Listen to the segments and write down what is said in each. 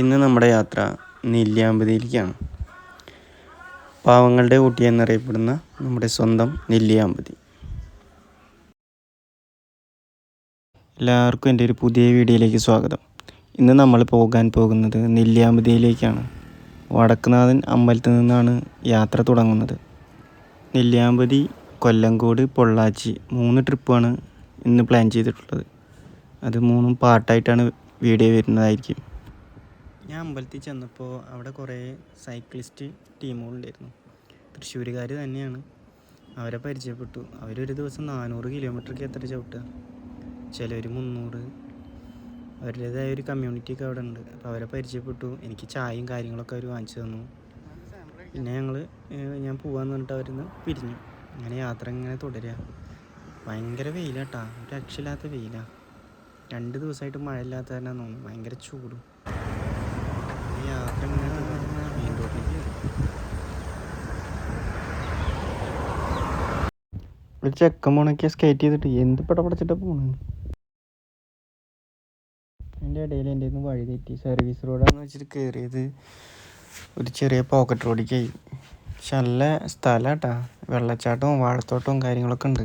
ഇന്ന് നമ്മുടെ യാത്ര നെല്ലിയാമ്പതിയിലേക്കാണ്. പാവങ്ങളുടെ ഊട്ടി എന്നറിയപ്പെടുന്ന നമ്മുടെ സ്വന്തം നെല്ലിയാമ്പതി. എല്ലാവർക്കും എന്റെ ഒരു പുതിയ വീഡിയോയിലേക്ക് സ്വാഗതം. ഇന്ന് നമ്മൾ പോകാൻ പോകുന്നത് നെല്ലിയാമ്പതിയിലേക്കാണ്. വടക്കുനാഥൻ അമ്പലത്തിൽ നിന്നാണ് യാത്ര തുടങ്ങുന്നത്. നെല്ലിയാമ്പതി കൊല്ലങ്കോട് പൊള്ളാച്ചി മൂന്ന് ട്രിപ്പാണ് ഇന്ന് പ്ലാൻ ചെയ്തിട്ടുള്ളത്. അത് മൂന്നും പാർട്ടായിട്ടാണ് വീഡിയോ വരുന്നതായിരിക്കും. ഞാൻ അമ്പലത്തിൽ ചെന്നപ്പോൾ അവിടെ കുറേ സൈക്ലിസ്റ്റ് ടീമുകളുണ്ടായിരുന്നു. തൃശ്ശൂരുകാർ തന്നെയാണ്. അവരെ പരിചയപ്പെട്ടു. അവരൊരു ദിവസം നാനൂറ് കിലോമീറ്റർക്ക് എത്ര ചവിട്ടുക? ചിലർ മുന്നൂറ്. അവരുടേതായ ഒരു കമ്മ്യൂണിറ്റിയൊക്കെ അവിടെ ഉണ്ട്. അപ്പോൾ അവരെ പരിചയപ്പെട്ടു. എനിക്ക് ചായയും കാര്യങ്ങളൊക്കെ അവർ വാങ്ങിച്ചു തന്നു. പിന്നെ ഞങ്ങൾ ഞാൻ പോകാമെന്ന് പറഞ്ഞിട്ട് അവരിന്ന് പിരിഞ്ഞു. അങ്ങനെ യാത്ര ഇങ്ങനെ തുടരുക ഭയങ്കര വെയിലാട്ടാ. ഒരു രക്ഷയില്ലാത്ത വെയിലാണ് രണ്ട് ദിവസമായിട്ട് മഴ തന്നെ തോന്നുന്നു. ഭയങ്കര ചൂടും. യാത്ര. മെയിൻ ഒരു ചെക്കൻ പോണൊക്കെ സ്കേറ്റ് ചെയ്തിട്ട് എന്ത് പടപടച്ചിട്ടാ പോണു? അതിന്റെ ഇടയിൽ എന്റെ നിന്ന് വഴി തെറ്റി. സർവീസ് റോഡാന്ന് വെച്ചിട്ട് കയറിയത് ഒരു ചെറിയ പോക്കറ്റ് റോഡിക്കായി പക്ഷെ നല്ല സ്ഥലമാട്ടാ വെള്ളച്ചാട്ടവും വാഴത്തോട്ടവും കാര്യങ്ങളൊക്കെ ഉണ്ട്.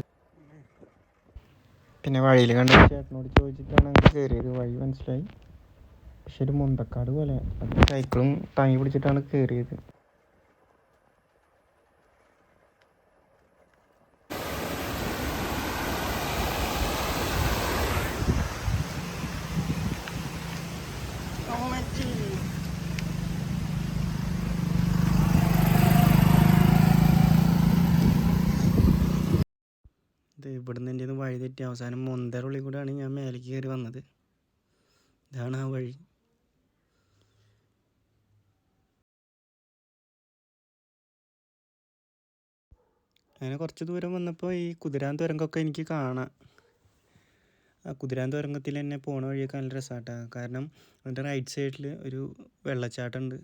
പിന്നെ വഴിയിൽ കണ്ട ചേട്ടനോട് ചോദിച്ചിട്ടാണ് അങ്ങ് കയറിയത് വഴി മനസ്സിലായി. പക്ഷെ ഒരു മുന്തക്കാട് പോലെ. അത് സൈക്കിളും താങ്ങി പിടിച്ചിട്ടാണ് കയറിയത് ഇവിടുന്ന് എന്റെ വഴി തെറ്റി. അവസാനം ഉള്ളിൽ കൂടെയാണ് ഞാൻ മേലേക്ക് കയറി വന്നത്. ഇതാണ് ആ വഴി. അങ്ങനെ കുറച്ച് ദൂരം വന്നപ്പോൾ ഈ കുതിരാൻ തുരങ്കമൊക്കെ എനിക്ക് കാണാം. ആ കുതിരാൻ തുരങ്കത്തിൽ തന്നെ പോണ വഴിയൊക്കെ നല്ല രസമാട്ടാ കാരണം അതിന്റെ റൈറ്റ് സൈഡിൽ ഒരു വെള്ളച്ചാട്ടമുണ്ട്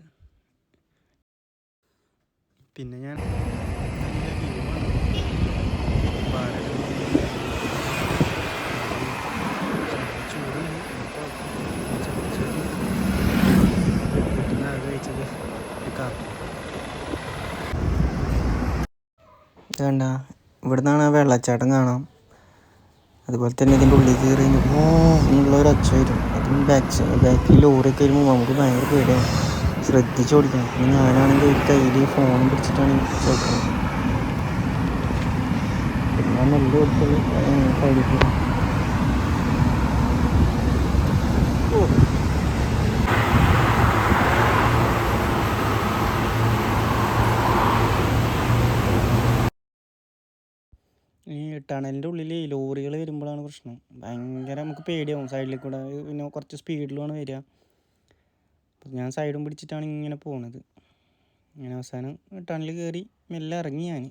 പിന്നെ ഞാൻ വേണ്ട ഇവിടുന്ന് ആ വെള്ളച്ചാട്ടം കാണാം. അതുപോലെ തന്നെ ഇതിന്റെ ഉള്ളിൽ കയറി ഓ ഒരു ഒച്ച വരും അതും ബാക്ക് ബാക്കിൽ ലോറിയൊക്കെ വരുമ്പോൾ നമുക്ക് ഭയങ്കര പേടിയാണ് ശ്രദ്ധിച്ച് ഓടിക്കണം. പിന്നെ ഞാനാണെങ്കിൽ ഒരു കയ്യിൽ ഫോൺ പിടിച്ചിട്ടാണ് ചോദിക്കുന്നത് പിന്നെ നല്ല കൊടുത്തുള്ളൂ കഴിക്കും ഈ ടണലിന്റെ ഉള്ളിൽ ലോറികൾ വരുമ്പോഴാണ് പ്രശ്നം. ഭയങ്കര നമുക്ക് പേടിയാവും. സൈഡിൽ കൂടെ പിന്നെ കുറച്ച് സ്പീഡിലുമാണ് വരിക. അപ്പം ഞാൻ സൈഡും പിടിച്ചിട്ടാണ് ഇങ്ങനെ പോണത്. ഇങ്ങനെ അവസാനം ടണലിൽ കയറി മെല്ലെ ഇറങ്ങി ഞാൻ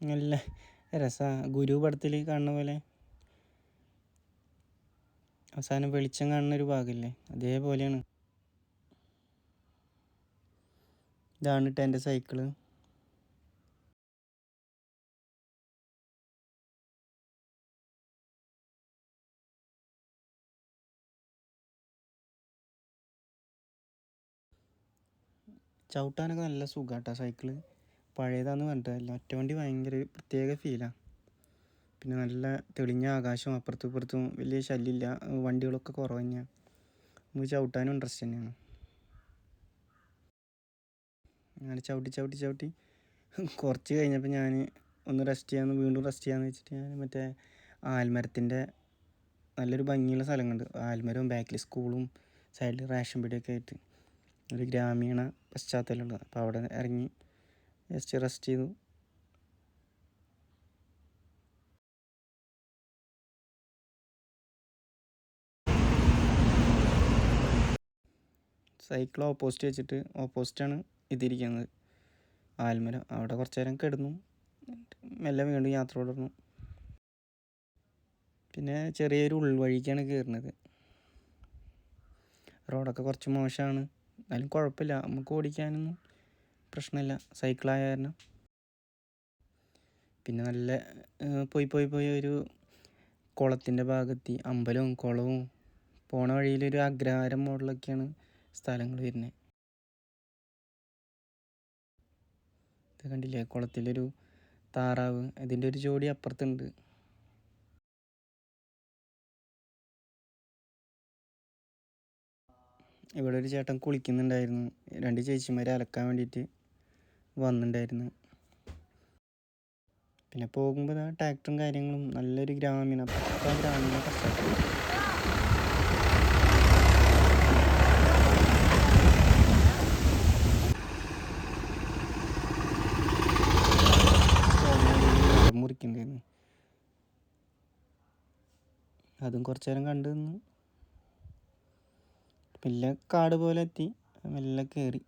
നല്ല രസ. ഗുരു പടത്തിൽ കാണുന്ന പോലെ. അവസാനം വെളിച്ചം കാണുന്ന ഒരു ഭാഗമില്ലേ അതേപോലെയാണ്. ഇതാണ് കേട്ടോ എന്റെ സൈക്കിൾ ചവിട്ടാനൊക്കെ നല്ല സുഖാട്ടാ സൈക്കിൾ. പഴയതാന്ന് പറഞ്ഞിട്ട് ഒറ്റ വണ്ടി ഭയങ്കര പ്രത്യേക ഫീലാണ് പിന്നെ നല്ല തെളിഞ്ഞ ആകാശം അപ്പുറത്തും ഇപ്പുറത്തും വലിയ ശല്യമില്ല. വണ്ടികളൊക്കെ കുറവ് നമുക്ക് ചവിട്ടാനും ഇൻട്രസ്റ്റ് തന്നെയാണ്. അങ്ങനെ ചവിട്ടി ചവിട്ടി ചവിട്ടി. കുറച്ച് കഴിഞ്ഞപ്പോൾ ഞാൻ ഒന്ന് റെസ്റ്റ് ചെയ്യാമെന്ന് വീണ്ടും റെസ്റ്റ് ചെയ്യാമെന്ന് വെച്ചിട്ട് ഞാൻ മറ്റേ ആൽമരത്തിന്റെ നല്ലൊരു ഭംഗിയുള്ള സ്ഥലങ്ങളുണ്ട് ആൽമരവും ബാക്കിൽ സ്കൂളും സൈഡിൽ റേഷൻ പീടിയൊക്കെ ആയിട്ട്. ഒരു ഗ്രാമീണ പശ്ചാത്തലമുള്ളത് അപ്പോൾ അവിടെ ഇറങ്ങി ജസ്റ്റ് റെസ്റ്റ് ചെയ്തു. സൈക്കിൾ ഓപ്പോസിറ്റ് വെച്ചിട്ട് ഓപ്പോസിറ്റാണ് ഇതിരിക്കുന്നത് ആൽമര. അവിടെ കുറച്ച് നേരം കിടന്നു. മെല്ലെ വീണ്ടും യാത്ര തുടർന്നു പിന്നെ ചെറിയൊരു ഉൾവഴിക്കാണ് കയറുന്നത്. റോഡൊക്കെ കുറച്ച് മോശമാണ്. എന്നാലും കുഴപ്പമില്ല. നമുക്ക് ഓടിക്കാനൊന്നും പ്രശ്നമില്ല. സൈക്കിളായ കാരണം. പിന്നെ നല്ല പോയി പോയി പോയി ഒരു കുളത്തിന്റെ ഭാഗത്ത് അമ്പലവും കുളവും പോണ വഴിയിലൊരു അഗ്രഹാരം മോഡലൊക്കെയാണ് സ്ഥലങ്ങൾ വരുന്നത്. ഇത് കണ്ടില്ലേ? കുളത്തിലൊരു താറാവ് ഇതിന്റെ ഒരു ജോഡി അപ്പുറത്തുണ്ട്. ഇവിടെ ഒരു ചേട്ടൻ കുളിക്കുന്നുണ്ടായിരുന്നു. രണ്ട് ചേച്ചിമാരെ അലക്കാൻ വേണ്ടിയിട്ട് വന്നിട്ടുണ്ടായിരുന്നു പിന്നെ പോകുമ്പോൾ ആ ട്രാക്ടറും കാര്യങ്ങളും നല്ലൊരു ഗ്രാമീണ പക്ക ഗ്രാമീണ പശ്ചാത്തലം മുറിക്കുന്നുണ്ടായിരുന്നു. അതും കുറച്ചു നേരം കണ്ടു നിന്ന് മെല്ലെ കാട് പോലെ എത്തി. മെല്ലെ കയറി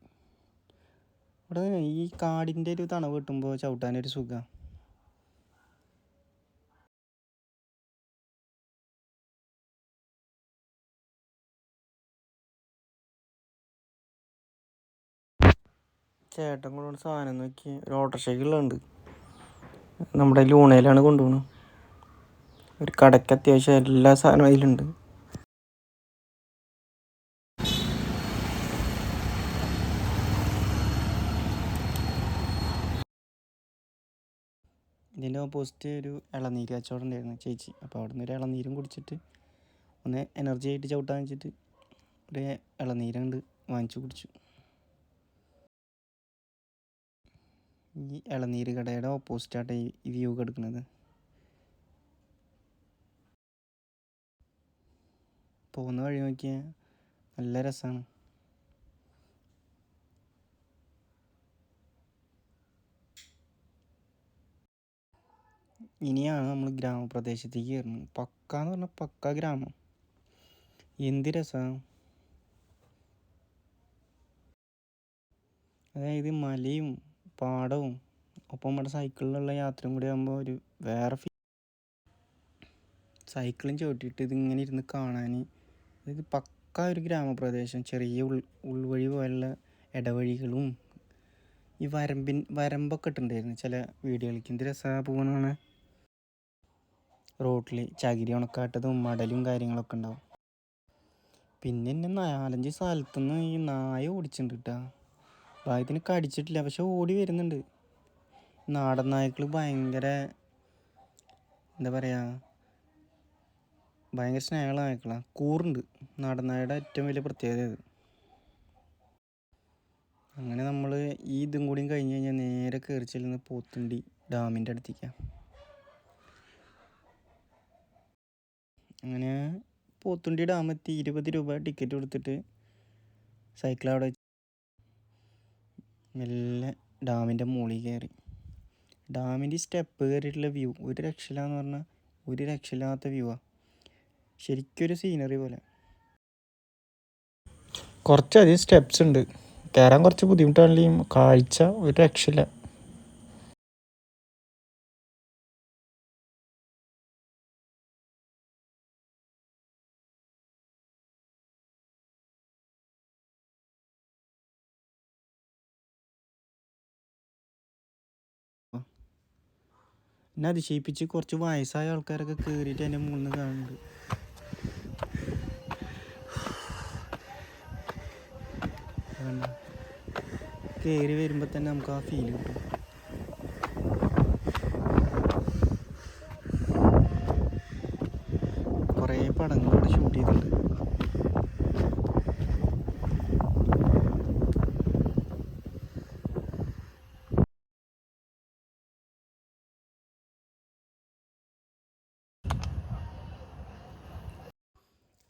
ഇവിടെ ഈ കാടിന്റെ ഒരു തണു കിട്ടുമ്പോൾ ചവിട്ടാനൊരു സുഖമാണ് ചേട്ടൻ കൊണ്ടുവന്ന സാധനം നോക്കി. ഒരു ഓട്ടോറിക്ഷയ്ക്കുള്ളുണ്ട് നമ്മുടെ ലൂണയിലാണ് കൊണ്ടുപോകുന്നത് ഒരു കടയ്ക്ക് അത്യാവശ്യം എല്ലാ സാധനവും അതിലുണ്ട്. ഇതിന്റെ ഓപ്പോസിറ്റ് ഒരു ഇളനീര് കച്ചവടം ഉണ്ടായിരുന്നു ചേച്ചി. അപ്പോൾ അവിടെ നിന്ന് ഒരു ഇളനീരും കുടിച്ചിട്ട് ഒന്ന് എനർജി ആയിട്ട് ചവിട്ടാൻ വെച്ചിട്ട് ഒരു ഇളനീരുണ്ട് വാങ്ങിച്ചു കുടിച്ചു. ഈ ഇളനീര് കടയുടെ ഓപ്പോസിറ്റായിട്ട് ഈ വ്യൂ കെടുക്കുന്നത് പോകുന്ന വഴി നോക്കിയാൽ നല്ല രസമാണ് ഇനിയാണ് നമ്മൾ ഗ്രാമപ്രദേശത്തേക്ക് കയറുന്നത്. പക്ക എന്ന് പറഞ്ഞാൽ പക്ക ഗ്രാമം. എന്ത് രസമാണ് അതായത് മലയും പാടവും ഒപ്പം നമ്മുടെ സൈക്കിളിലുള്ള യാത്രയും കൂടി ആകുമ്പോൾ ഒരു വേറെ ഫീ സൈക്കിളും ചവിട്ടിയിട്ട് ഇതിങ്ങനെ ഇരുന്ന് കാണാൻ ഇത് പക്ക ഒരു ഗ്രാമപ്രദേശം. ചെറിയ ഉൾ ഉൾവഴി പോലുള്ള ഇടവഴികളും ഈ വരമ്പിൻ വരമ്പൊക്കെ ഇട്ടിട്ടുണ്ടായിരുന്നു ചില വീടുകൾക്ക് എന്ത് രസമാണ് പോകുന്നതാണ് റോട്ടിൽ ചകിരി ഉണക്കാട്ടതും മടലും കാര്യങ്ങളൊക്കെ ഉണ്ടാവും. പിന്നെ എന്നെ നാലഞ്ച് സ്ഥലത്തുനിന്ന് ഈ നായ ഓടിച്ചിട്ടുണ്ട് കേട്ടോ ഭാഗ്യത്തിന് കടിച്ചിട്ടില്ല പക്ഷെ ഓടി വരുന്നുണ്ട്. നാടൻ നായ്ക്കൾ ഭയങ്കര എന്താ പറയുക ഭയങ്കര സ്നേഹമുള്ള നായ്ക്കളാണ് കൂറുണ്ട്. നാടൻ നായയുടെ ഏറ്റവും വലിയ പ്രത്യേകത ഇത്. അങ്ങനെ നമ്മൾ ഈ ഇതും കൂടിയും കഴിഞ്ഞ് കഴിഞ്ഞാൽ നേരെ കയറി ചെല്ലുന്ന പോത്തുണ്ടി ഡാമിന്റെ അടുത്തേക്കാണ് അങ്ങനെ പോത്തുണ്ടി ഡാം എത്തി. ഇരുപത് രൂപ ടിക്കറ്റ് കൊടുത്തിട്ട് സൈക്കിൾ അവിടെ വെച്ച്. മെല്ലെ ഡാമിന്റെ മുകളിൽ കയറി. ഡാമിന്റെ സ്റ്റെപ്പ് കയറിയിട്ടുള്ള വ്യൂ ഒരു രക്ഷയില്ലാന്ന് പറഞ്ഞാൽ ഒരു രക്ഷയില്ലാത്ത വ്യൂ ആണ് ശരിക്കൊരു സീനറി പോലെ. കുറച്ചധികം സ്റ്റെപ്സ് ഉണ്ട്. കയറാൻ കുറച്ച് ബുദ്ധിമുട്ടാണെങ്കിലും കാഴ്ച ഒരു രക്ഷയില്ല. എന്നെ അതിശയിപ്പിച്ച് കുറച്ച് വയസ്സായ ആൾക്കാരൊക്കെ കയറിയിട്ട് എന്റെ മുകളിൽ നിന്ന് കാണുന്നുണ്ട്. കയറി വരുമ്പോൾ തന്നെ നമുക്ക് ആ ഫീൽ കിട്ടും. കുറേ പടങ്ങൾ അവിടെ ഷൂട്ട് ചെയ്തിട്ടുണ്ട്.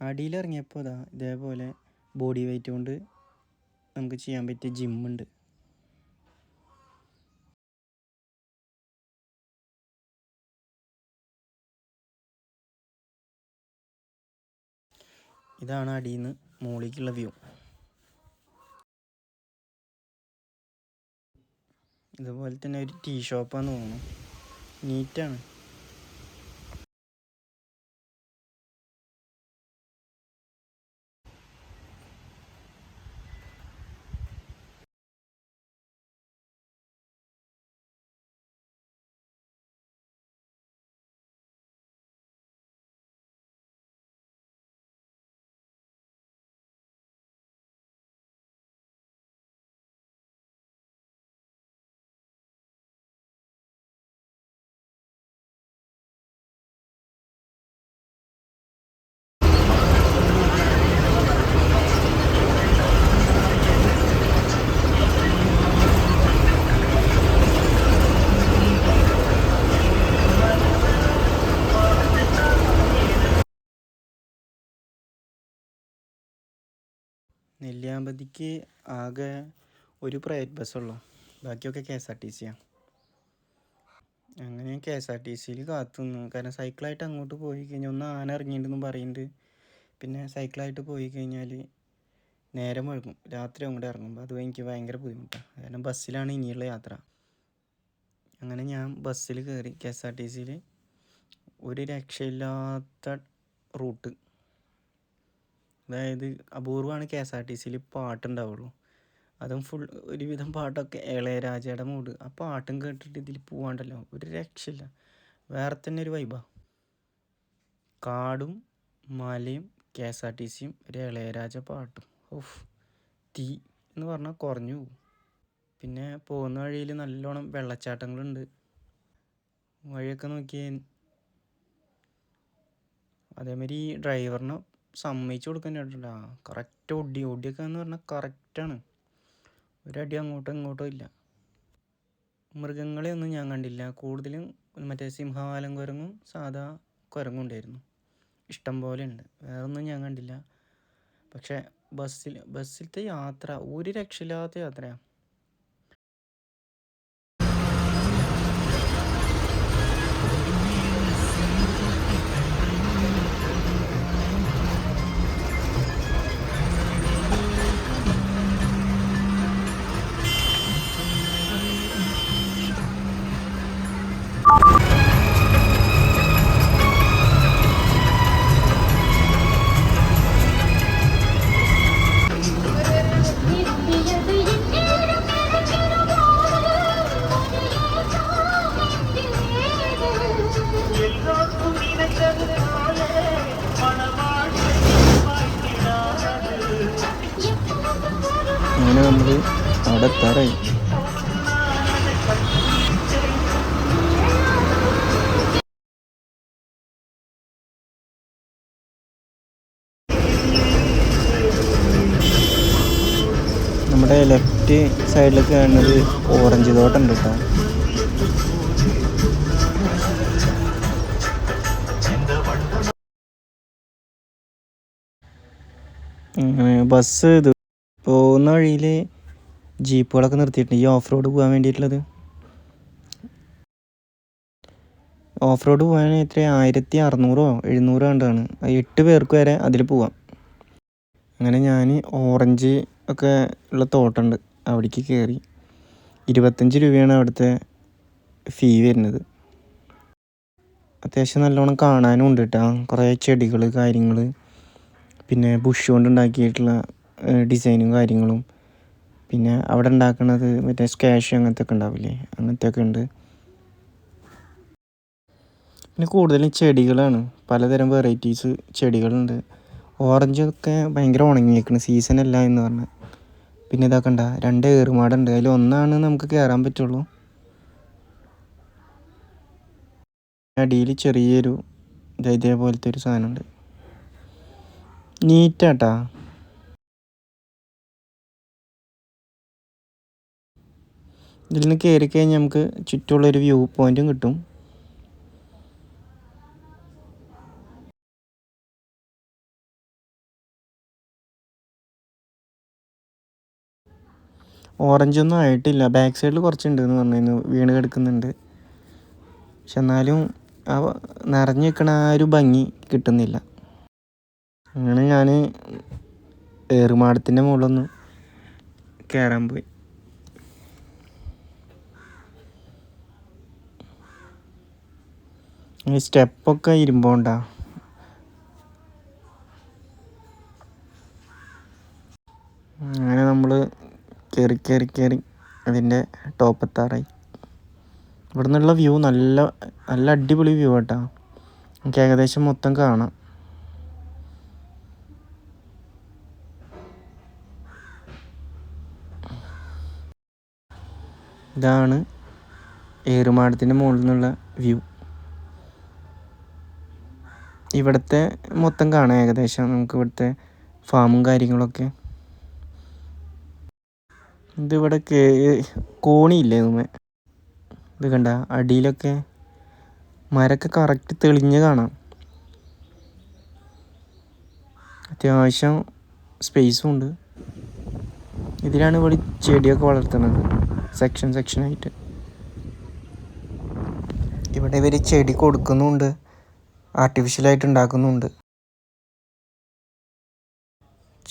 അടിയിലിറങ്ങിയപ്പോൾ ഇതാ ഇതേപോലെ ബോഡി വെയിറ്റ് കൊണ്ട് നമുക്ക് ചെയ്യാൻ പറ്റിയ ജിമ്മുണ്ട് ഇതാണ് അടിയിൽ നിന്ന് മുകളിലേക്കുള്ള വ്യൂ ഇതുപോലെ തന്നെ ഒരു ടീ ഷോപ്പാന്ന് തോന്നുന്നു. നീറ്റാണ് നെല്ലിയാമ്പതിക്ക് ആകെ ഒരു പ്രൈവറ്റ് ബസ്സുള്ളൂ. ബാക്കിയൊക്കെ കെ എസ് ആർ ടി സിയാണ് അങ്ങനെ കെ എസ് ആർ ടി സിയിൽ കാത്തു നിന്നു. കാരണം സൈക്കിളായിട്ട് അങ്ങോട്ട് പോയി കഴിഞ്ഞാൽ ഒന്ന് ആന ഇറങ്ങിയിട്ടെന്നും പറയുന്നുണ്ട്. പിന്നെ സൈക്കിളായിട്ട് പോയി കഴിഞ്ഞാൽ നേരം വഴുകും രാത്രി അങ്ങോട്ട് ഇറങ്ങുമ്പോൾ അത് എനിക്ക് ഭയങ്കര ബുദ്ധിമുട്ടാണ് കാരണം ബസ്സിലാണ് ഇനിയുള്ള യാത്ര. അങ്ങനെ ഞാൻ ബസ്സിൽ കയറി കെ എസ് ആർ ടി സിയിൽ ഒരു രക്ഷയില്ലാത്ത റൂട്ട് അതായത് അപൂർവമാണ് കെ എസ് ആർ ടി സിയിൽ പാട്ടുണ്ടാവുള്ളൂ. അതും ഫുൾ ഒരുവിധം പാട്ടൊക്കെ ഇളയരാജയുടെ മൂഡ് ആ പാട്ടും കേട്ടിട്ട് ഇതിൽ പോവാണ്ടല്ലോ. ഒരു രക്ഷയില്ല. വേറെ തന്നെ ഒരു വൈബാ കാടും മലയും കെ എസ് ആർ ടി സിയും ഒരു ഇളയരാജ പാട്ടും. ഓഫ് തീ എന്ന് പറഞ്ഞാൽ കുറഞ്ഞു പിന്നെ പോകുന്ന വഴിയിൽ നല്ലോണം വെള്ളച്ചാട്ടങ്ങളുണ്ട്. വഴിയൊക്കെ നോക്കിയാൽ അതേമാതിരി ഡ്രൈവറിനെ സമ്മതിച്ചു കൊടുക്കാൻ കേട്ടില്ല കറക്റ്റ് ഒടി ഒടിയൊക്കെ എന്ന് പറഞ്ഞാൽ കറക്റ്റാണ് ഒരടി അങ്ങോട്ടോ ഇങ്ങോട്ടോ ഇല്ല. മൃഗങ്ങളെ ഒന്നും ഞാൻ കണ്ടില്ല. കൂടുതലും മറ്റേ സിംഹവാലം കുരങ്ങും സാധാ കുരങ്ങും ഉണ്ടായിരുന്നു. ഇഷ്ടം പോലെ ഉണ്ട്. വേറെ ഒന്നും ഞാൻ കണ്ടില്ല. പക്ഷേ ബസ്സിൽ ബസ്സിലത്തെ യാത്ര ഒരു രക്ഷയില്ലാത്ത യാത്രയാണ് ലെഫ്റ്റ് സൈഡിലേക്ക് കാണുന്നത് ഓറഞ്ച് തോട്ടം ഉണ്ട് കേട്ടോ. ബസ് ഇത് പോകുന്ന വഴിയിൽ ജീപ്പുകളൊക്കെ നിർത്തിയിട്ടുണ്ട്. ഈ ഓഫ് റോഡ് പോകാൻ വേണ്ടിയിട്ടുള്ളത്. ഓഫ് റോഡ് പോകാൻ എത്ര ആയിരത്തി അറുന്നൂറോ എഴുന്നൂറോ കണ്ടാണ്. എട്ട് പേർക്ക് വരെ അതിൽ പോവാം. അങ്ങനെ ഞാൻ ഓറഞ്ച് ഒക്കെ ഉള്ള തോട്ടമുണ്ട് അവിടേക്ക് കയറി. ഇരുപത്തഞ്ച് രൂപയാണ് അവിടുത്തെ ഫീ വരുന്നത്. അത്യാവശ്യം നല്ലോണം കാണാനും ഉണ്ട് കേട്ടോ കുറേ ചെടികൾ കാര്യങ്ങൾ പിന്നെ ബുഷ് കൊണ്ട് ഉണ്ടാക്കിയിട്ടുള്ള ഡിസൈനും കാര്യങ്ങളും. പിന്നെ അവിടെ ഉണ്ടാക്കുന്നത് മറ്റേ സ്കാഷ് അങ്ങനത്തെ ഒക്കെ ഉണ്ടാവില്ലേ? അങ്ങനത്തെ ഒക്കെ ഉണ്ട്. പിന്നെ കൂടുതലും ചെടികളാണ്. പലതരം വെറൈറ്റീസ് ചെടികളുണ്ട്. ഓറഞ്ചൊക്കെ ഭയങ്കര ഉണങ്ങിയേക്കണ്. സീസൺ അല്ല എന്ന് പറഞ്ഞ്. പിന്നെ ഇതാക്കണ്ട. രണ്ട് ഏറുമാടുണ്ട് അതിൽ ഒന്നാണ് നമുക്ക് കയറാൻ പറ്റുള്ളൂ. അടിയിൽ ചെറിയൊരു ഇതേപോലത്തെ ഒരു സാധനമുണ്ട്. നീറ്റാട്ടാ. ഇതിൽ നിന്ന് കയറി കഴിഞ്ഞാൽ നമുക്ക് ചുറ്റുമുള്ളൊരു വ്യൂ പോയിന്റും കിട്ടും. ഓറഞ്ച് ഒന്നും ആയിട്ടില്ല. ബാക്ക് സൈഡിൽ കുറച്ചുണ്ട് എന്ന് പറഞ്ഞു വീണ് കിടക്കുന്നുണ്ട്. പക്ഷെ എന്നാലും ആ നിറഞ്ഞു നിൽക്കണ ആ ഒരു ഭംഗി കിട്ടുന്നില്ല. അങ്ങനെ ഞാൻ ഏറുമാടത്തിന്റെ മുകളിലൊന്ന് കയറാൻ പോയി. ഈ സ്റ്റെപ്പൊക്കെ ഇരുമ്പോണ്ടാ? അങ്ങനെ നമ്മൾ കയറി കയറി കയറി അതിന്റെ ടോപ്പെത്താറായി ഇവിടെ നിന്നുള്ള വ്യൂ നല്ല നല്ല അടിപൊളി വ്യൂ കേട്ടോ നമുക്ക് ഏകദേശം മൊത്തം കാണാം. ഇതാണ് ഏറുമാടത്തിന്റെ മുകളിൽ നിന്നുള്ള വ്യൂ ഇവിടുത്തെ മൊത്തം കാണാം ഏകദേശം. നമുക്ക് ഇവിടുത്തെ ഫാമും കാര്യങ്ങളൊക്കെ. ഇതിവിടെ കേ കോണിയില്ലേ നമ്മെ ഇത് കണ്ട അടിയിലൊക്കെ മരമൊക്കെ കറക്റ്റ് തെളിഞ്ഞ് കാണാം. അത്യാവശ്യം സ്പേസും ഉണ്ട്. ഇതിലാണ് ഇവിടെ ചെടിയൊക്കെ വളർത്തുന്നത്. സെക്ഷൻ സെക്ഷനായിട്ട് ഇവിടെ ഇവർ ചെടി കൊടുക്കുന്നുണ്ട്. ആർട്ടിഫിഷ്യലായിട്ട് ഉണ്ടാക്കുന്നുണ്ട്.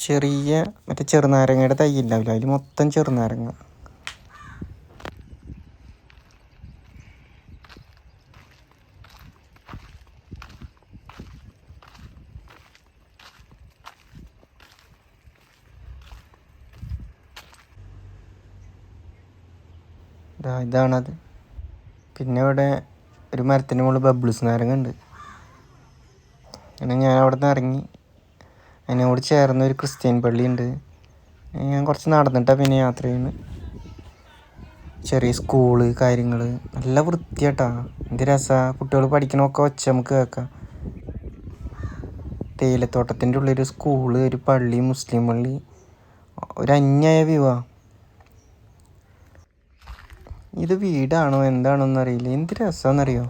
ചെറിയ മറ്റേ ചെറുനാരങ്ങയുടെ തൈ ഉണ്ടാവില്ല അതിൽ മൊത്തം ചെറുനാരങ്ങ. ഇതാണത്. പിന്നെ ഇവിടെ ഒരു മരത്തിന്റെ മുകളിൽ ബബിൾസ് നാരങ്ങ ഉണ്ട്. അങ്ങനെ ഞാൻ അവിടെ നിന്ന് ഇറങ്ങി. അതിനോട് ചേർന്ന ഒരു ക്രിസ്ത്യൻ പള്ളിയുണ്ട്. ഞാൻ കുറച്ച് നടന്നിട്ടാണ് പിന്നെ യാത്ര ചെയ്യുന്നത് ചെറിയ സ്കൂൾ കാര്യങ്ങൾ നല്ല വൃത്തിയാട്ടാ. എന്ത് രസമാണ് കുട്ടികൾ പഠിക്കണമൊക്കെ ഒച്ച നമുക്ക് കേൾക്കാം. തേയിലത്തോട്ടത്തിന്റെ ഉള്ളിൽ സ്കൂൾ ഒരു പള്ളി മുസ്ലിം പള്ളി. ഒരു അന്യായ വിവാ ഇത് വീടാണോ? എന്താണോ എന്നറിയില്ല എന്ത് രസമാണെന്നറിയോ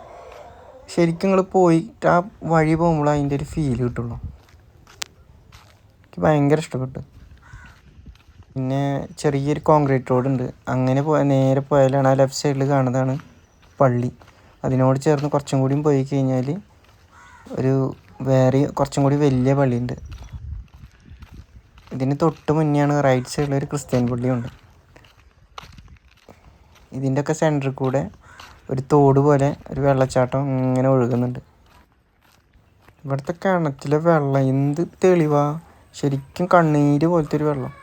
ശരിക്കും നിങ്ങൾ പോയിട്ട് ആ വഴി പോകുമ്പോൾ അതിന്റെ ഒരു ഫീൽ കിട്ടുള്ളൂ. എനിക്ക് ഭയങ്കര ഇഷ്ടപ്പെട്ടു. പിന്നെ ചെറിയൊരു കോൺക്രീറ്റ് റോഡ് ഉണ്ട്. അങ്ങനെ പോയാൽ നേരെ പോയാലാണ് ആ ലെഫ്റ്റ് സൈഡിൽ കാണുന്നതാണ് പള്ളി. അതിനോട് ചേർന്ന് കുറച്ചും കൂടിയും പോയി കഴിഞ്ഞാൽ ഒരു വേറെ കുറച്ചും കൂടി വലിയ പള്ളിയുണ്ട്. ഇതിന് തൊട്ട് മുന്നെയാണ് റൈറ്റ് സൈഡിൽ ഒരു ക്രിസ്ത്യൻ പള്ളിയുണ്ട്. ഇതിന്റെയൊക്കെ സെന്ററിൽ കൂടെ ഒരു തോട് പോലെ ഒരു വെള്ളച്ചാട്ടം ഇങ്ങനെ ഒഴുകുന്നുണ്ട്. ഇവിടുത്തെ കിണറ്റിലെ വെള്ളം എന്ത് തെളിവാ? ശരിക്കും കണ്ണീര് പോലത്തെ ഒരു വെള്ളം.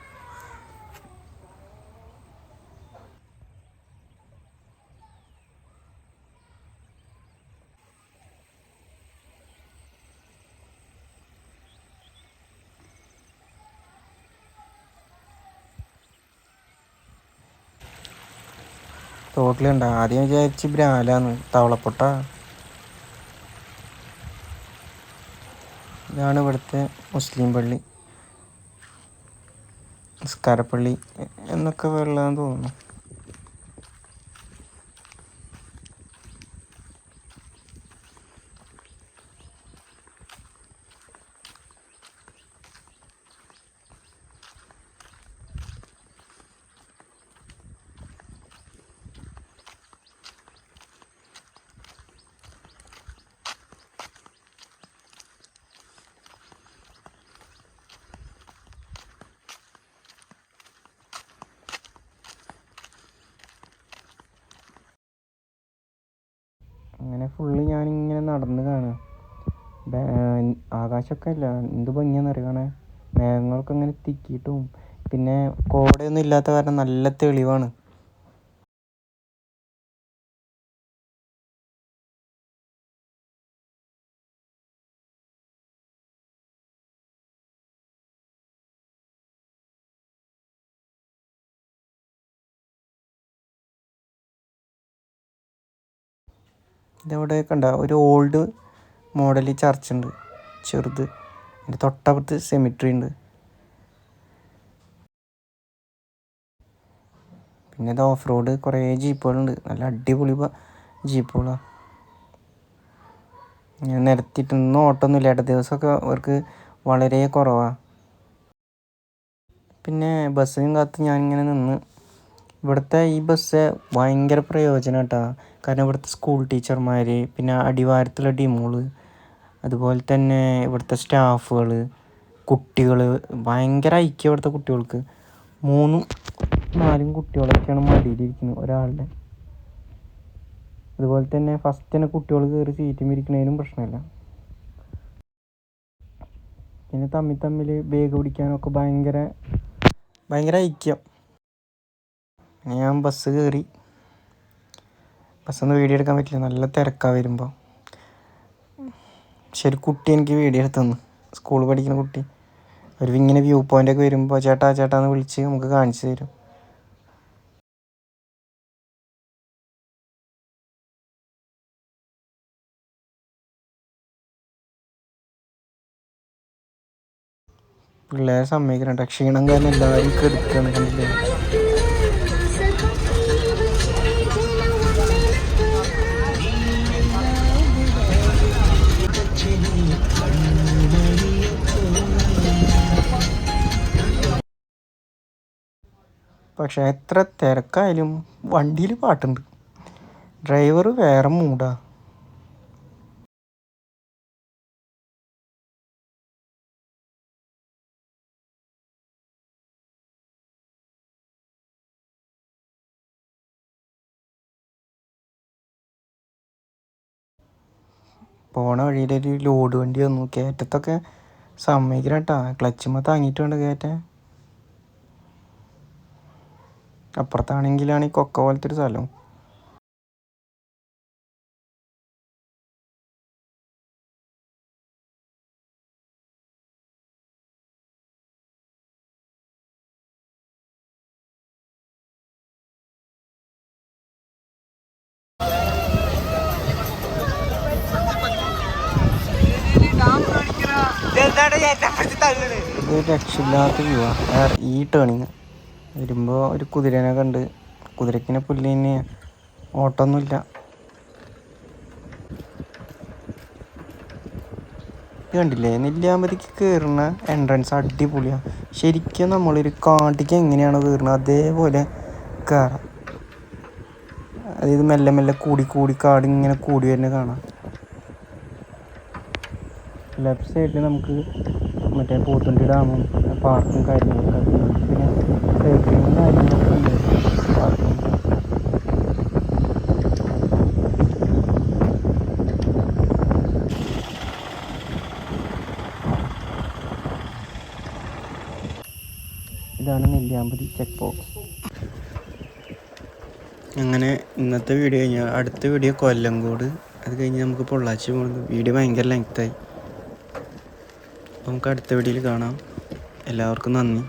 തോട്ടിലുണ്ട്. ആദ്യം വിചാരിച്ച് ബ്രാലാന്ന് തവളപ്പൊട്ട. ഇതാണ് ഇവിടുത്തെ മുസ്ലിം പള്ളി. നിസ്കാരപ്പള്ളി എന്നൊക്കെ വെള്ളമെന്ന് തോന്നുന്നു. അങ്ങനെ ഫുള്ള് ഞാനിങ്ങനെ നടന്ന് കാണുക. ആകാശമൊക്കെ അല്ല എന്ത് ഭംഗിയാന്ന് അറിയണേ മേഘങ്ങളൊക്കെ ഇങ്ങനെ തിക്കിയിട്ടും. പിന്നെ കോടയൊന്നും ഇല്ലാത്ത കാരണം നല്ല തെളിവാണ്. ഇതവിടെ കണ്ട ഒരു ഓൾഡ് മോഡൽ ചർച്ച് ഉണ്ട് ചെറുത്. അതിന്റെ തൊട്ടപ്പുറത്ത് സെമിട്രി ഉണ്ട്. പിന്നെ ഇത് ഓഫ് റോഡ് കുറേ ജീപ്പുകളുണ്ട്. നല്ല അടിപൊളി ജീപ്പുകളാണ് ഞാൻ നിരത്തിയിട്ടൊന്നും ഓട്ടമൊന്നുമില്ല ഇട ദിവസമൊക്കെ അവർക്ക് വളരെ കുറവാണ് പിന്നെ ബസ്സിനും കാത്ത് ഞാനിങ്ങനെ നിന്ന്. ഇവിടുത്തെ ഈ ബസ് ഭയങ്കര പ്രയോജനം കേട്ടോ. കാരണം ഇവിടുത്തെ സ്കൂൾ ടീച്ചർമാർ പിന്നെ അടിവാരത്തുള്ള ടീമുകൾ അതുപോലെ തന്നെ ഇവിടുത്തെ സ്റ്റാഫുകൾ കുട്ടികൾ ഭയങ്കര ഐക്യം ഇവിടുത്തെ കുട്ടികൾക്ക്. മൂന്നും നാലും കുട്ടികളൊക്കെയാണ് മടിയിലിരിക്കുന്നത് ഒരാളുടെ. അതുപോലെ തന്നെ ഫസ്റ്റ് തന്നെ കുട്ടികൾ കയറി സീറ്റും ഇരിക്കുന്നതിനും പ്രശ്നമില്ല. പിന്നെ തമ്മിൽ തമ്മിൽ ബേഗ് പിടിക്കാനൊക്കെ ഭയങ്കര ഭയങ്കര ഐക്യം. ഞാൻ ബസ് കയറി ബസ്സൊന്നും വീഡിയോ എടുക്കാൻ പറ്റില്ല. നല്ല തിരക്കാണ് വരുമ്പോൾ ഒരു കുട്ടി എനിക്ക് വീഡിയോ എടുത്ത് തന്നു സ്കൂളിൽ പഠിക്കുന്ന കുട്ടി. ഒരു ഇങ്ങനെ വ്യൂ പോയിന്റ് ഒക്കെ വരുമ്പോൾ ചേട്ടാ ചേട്ടാ എന്ന് വിളിച്ച് നമുക്ക് കാണിച്ചു തരും. പിള്ളേരെ സമ്മതിക്കണം ക്ഷീണം കാരണം എല്ലാവരും കെടുക്കുകയാണ് കണ്ടില്ലേ? പക്ഷെ എത്ര തിരക്കായാലും വണ്ടിയിൽ പാട്ടുണ്ട്. ഡ്രൈവർ വേറെ മൂടാ. പോണ വഴിയിലൊരു ലോഡ് വണ്ടി വന്നു. കയറ്റത്തൊക്കെ സമ്മതിക്കണം കേട്ടാ ക്ലച്ചുമ്മ താങ്ങിയിട്ട് വേണ്ട കയറ്റാൻ അപ്പുറത്താണെങ്കിലാണ് ഈ കൊക്ക പോലത്തെ ഒരു സ്ഥലം രക്ഷയില്ലാത്ത വ്യൂ ആ. ഈ ടേണിങ് വരുമ്പോൾ ഒരു കുതിരനെ കണ്ട്. കുതിരക്കിനെ പുല്ലിന് ഓട്ടമൊന്നുമില്ല കണ്ടില്ലേ? നെല്ലിയാമ്പതിക്ക് കയറുന്ന എൻട്രൻസ് അടിപൊളിയാണ് ശരിക്കും നമ്മളൊരു കാട്ടിക്ക് എങ്ങനെയാണ് കയറുന്നത് അതേപോലെ കയറാം അതായത് മെല്ലെ മെല്ലെ കൂടി കൂടി കാട് ഇങ്ങനെ കൂടി വരുന്നത് കാണാം. ലെഫ്റ്റ് സൈഡിൽ നമുക്ക് മറ്റേ പോത്തുണ്ടി ഡാമും പാർക്കും കാര്യങ്ങളൊക്കെ പിന്നെ കാര്യങ്ങളൊക്കെ ഇതാണ് നെല്ലിയാമ്പതി ചെക്ക് പോസ്റ്റ് അങ്ങനെ ഇന്നത്തെ വീഡിയോ കഴിഞ്ഞാൽ അടുത്ത വീഡിയോ കൊല്ലംകോട്. അത് കഴിഞ്ഞ് നമുക്ക് പൊള്ളാച്ചി പോകുന്നത് വീഡിയോ ഭയങ്കര ലെങ്ത്തായി നമുക്ക് അടുത്ത വീഡിയോയിൽ കാണാം. എല്ലാവർക്കും നന്ദി.